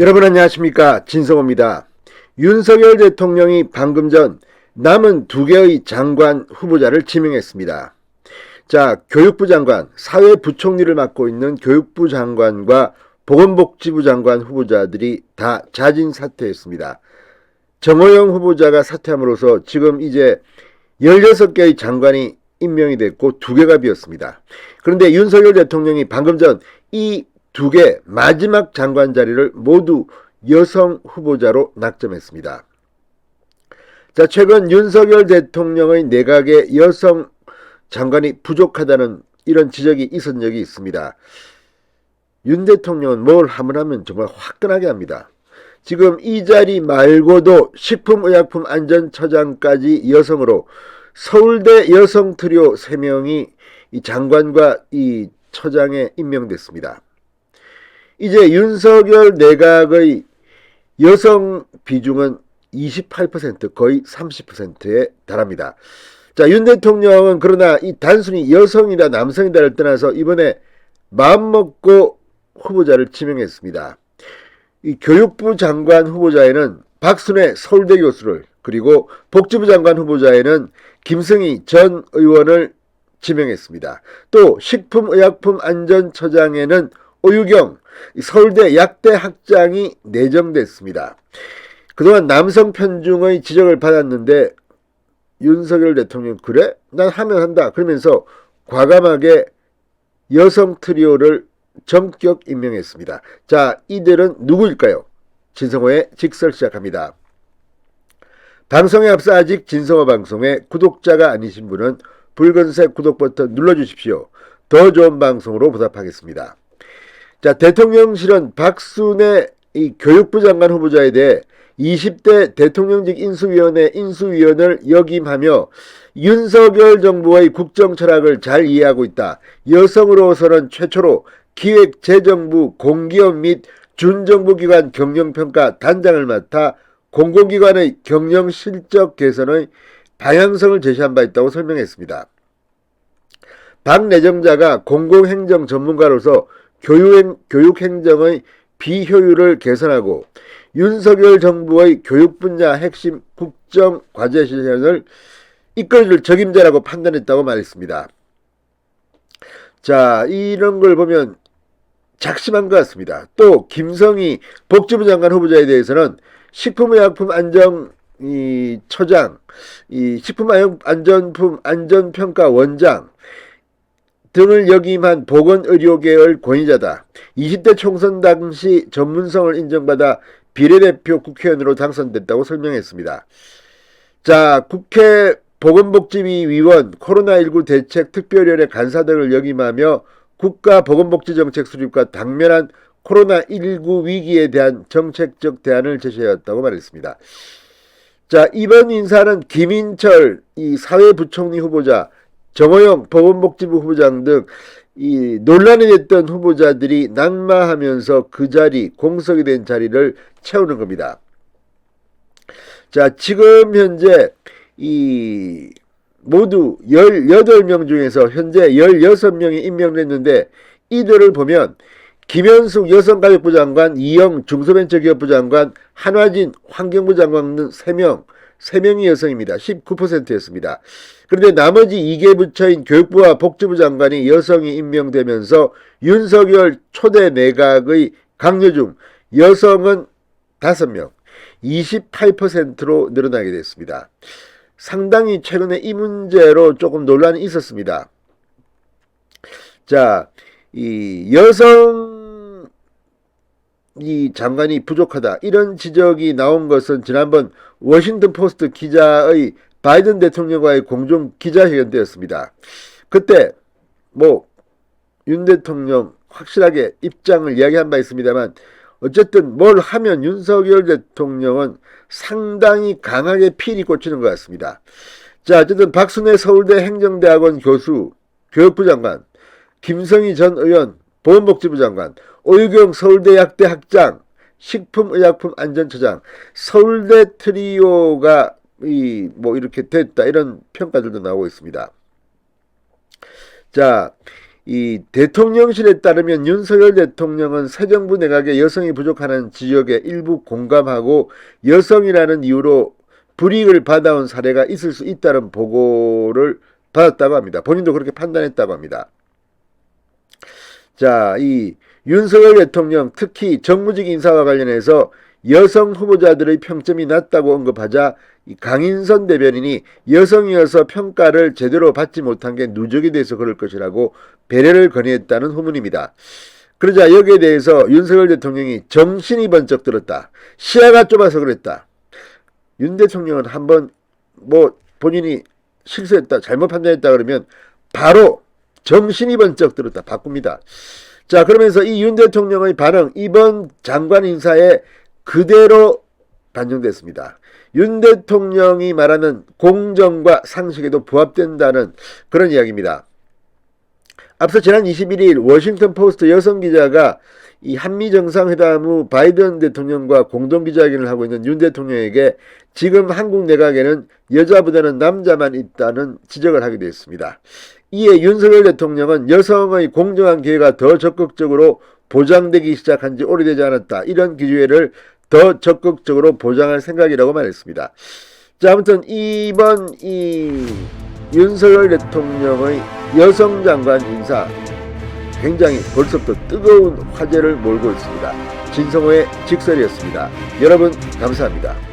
여러분 안녕하십니까 진성호입니다. 윤석열 대통령이 방금 전 남은 두 개의 장관 후보자를 지명했습니다. 자, 교육부 장관, 사회부총리를 맡고 있는 교육부 장관과 보건복지부 장관 후보자들이 다 자진 사퇴했습니다. 정호영 후보자가 사퇴함으로써 지금 이제 16개의 장관이 임명이 됐고 두 개가 비었습니다. 그런데 윤석열 대통령이 방금 전 이 두 개 마지막 장관 자리를 모두 여성 후보자로 낙점했습니다. 자, 최근 윤석열 대통령의 내각에 여성 장관이 부족하다는 이런 지적이 있었던 적이 있습니다. 윤 대통령은 뭘 하면 하면 정말 화끈하게 합니다. 지금 이 자리 말고도 식품의약품안전처장까지 여성으로 서울대 여성 트리오 3명이 이 장관과 이 처장에 임명됐습니다. 이제 윤석열 내각의 여성 비중은 28% 거의 30%에 달합니다. 자, 윤 대통령은 그러나 이 단순히 여성이다 남성이다를 떠나서 이번에 마음먹고 후보자를 지명했습니다. 이 교육부 장관 후보자에는 박순애 서울대 교수를 그리고 복지부 장관 후보자에는 김승희 전 의원을 지명했습니다. 또 식품의약품안전처장에는 오유경 서울대 약대 학장이 내정됐습니다. 그동안 남성 편중의 지적을 받았는데 윤석열 대통령 그래? 난 하면 한다. 그러면서 과감하게 여성 트리오를 전격 임명했습니다. 자, 이들은 누구일까요? 진성호의 직설 시작합니다. 방송에 앞서 아직 진성호 방송의 구독자가 아니신 분은 붉은색 구독 버튼 눌러주십시오. 더 좋은 방송으로 보답하겠습니다. 자, 대통령실은 박순애 이 교육부 장관 후보자에 대해 20대 대통령직 인수위원회 인수위원을 역임하며 윤석열 정부의 국정 철학을 잘 이해하고 있다. 여성으로서는 최초로 기획재정부 공기업 및 준정부기관 경영평가 단장을 맡아 공공기관의 경영 실적 개선의 방향성을 제시한 바 있다고 설명했습니다. 박 내정자가 공공행정 전문가로서 교육행, 교육 행정의 비효율을 개선하고 윤석열 정부의 교육 분야 핵심 국정 과제 실현을 이끌어줄 적임자라고 판단했다고 말했습니다. 자, 이런 걸 보면 작심한 것 같습니다. 또 김성희 복지부 장관 후보자에 대해서는 식품의약품 안정 이 처장, 이 식품 안전품 안전평가 원장 등을 역임한 보건의료계열 권위자다. 20대 총선 당시 전문성을 인정받아 비례대표 국회의원으로 당선됐다고 설명했습니다. 자, 국회 보건복지위 위원 코로나19 대책 특별위원회 간사 등을 역임하며 국가 보건복지 정책 수립과 당면한 코로나19 위기에 대한 정책적 대안을 제시하였다고 말했습니다. 자, 이번 인사는 김인철 이 사회부총리 후보자, 정호영 보건복지부 후보장 등 이 논란이 됐던 후보자들이 낙마하면서 그 자리, 공석이 된 자리를 채우는 겁니다. 자, 지금 현재 이 모두 18명 중에서 현재 16명이 임명됐는데 이들을 보면 김현숙 여성가족부 장관, 이영 중소벤처기업부 장관, 한화진 환경부 장관 등 3명, 3명이 여성입니다. 19%였습니다. 그런데 나머지 2개 부처인 교육부와 복지부 장관이 여성이 임명되면서 윤석열 초대 내각의 강요 중 여성은 5명, 28%로 늘어나게 됐습니다. 상당히 최근에 이 문제로 조금 논란이 있었습니다. 자, 이 여성 이 장관이 부족하다 이런 지적이 나온 것은 지난번 워싱턴 포스트 기자의 바이든 대통령과의 공중 기자회견 때였습니다. 그때 뭐 윤 대통령 확실하게 입장을 이야기한 바 있습니다만 어쨌든 뭘 하면 윤석열 대통령은 상당히 강하게 필이 꽂히는 것 같습니다. 자, 어쨌든 박순애 서울대 행정대학원 교수, 교육부 장관, 김성희 전 의원, 보건복지부 장관, 오유경 서울대 약대 학장, 식품의약품안전처장, 서울대 트리오가 이 뭐 이렇게 됐다 이런 평가들도 나오고 있습니다. 자, 이 대통령실에 따르면 윤석열 대통령은 새 정부 내각에 여성이 부족하는 지역에 일부 공감하고 여성이라는 이유로 불이익을 받아온 사례가 있을 수 있다는 보고를 받았다고 합니다. 본인도 그렇게 판단했다고 합니다. 자, 이 윤석열 대통령 특히 정무직 인사와 관련해서 여성 후보자들의 평점이 낮다고 언급하자 이 강인선 대변인이 여성이어서 평가를 제대로 받지 못한 게 누적이 돼서 그럴 것이라고 배려를 건의했다는 후문입니다. 그러자 여기에 대해서 윤석열 대통령이 정신이 번쩍 들었다. 시야가 좁아서 그랬다. 윤 대통령은 한번 뭐 본인이 실수했다, 잘못 판단했다 그러면 바로 정신이 번쩍 들었다. 바꿉니다. 자, 그러면서 이 윤 대통령의 반응, 이번 장관 인사에 그대로 반영됐습니다. 윤 대통령이 말하는 공정과 상식에도 부합된다는 그런 이야기입니다. 앞서 지난 21일 워싱턴 포스트 여성 기자가 이 한미 정상회담 후 바이든 대통령과 공동 기자회견을 하고 있는 윤 대통령에게 지금 한국 내각에는 여자보다는 남자만 있다는 지적을 하게 됐습니다. 이에 윤석열 대통령은 여성의 공정한 기회가 더 적극적으로 보장되기 시작한 지 오래되지 않았다. 이런 기회를 더 적극적으로 보장할 생각이라고 말했습니다. 자, 아무튼 이번 이 윤석열 대통령의 여성 장관 인사 굉장히 벌써부터 뜨거운 화제를 몰고 있습니다. 진성호의 직설이었습니다. 여러분 감사합니다.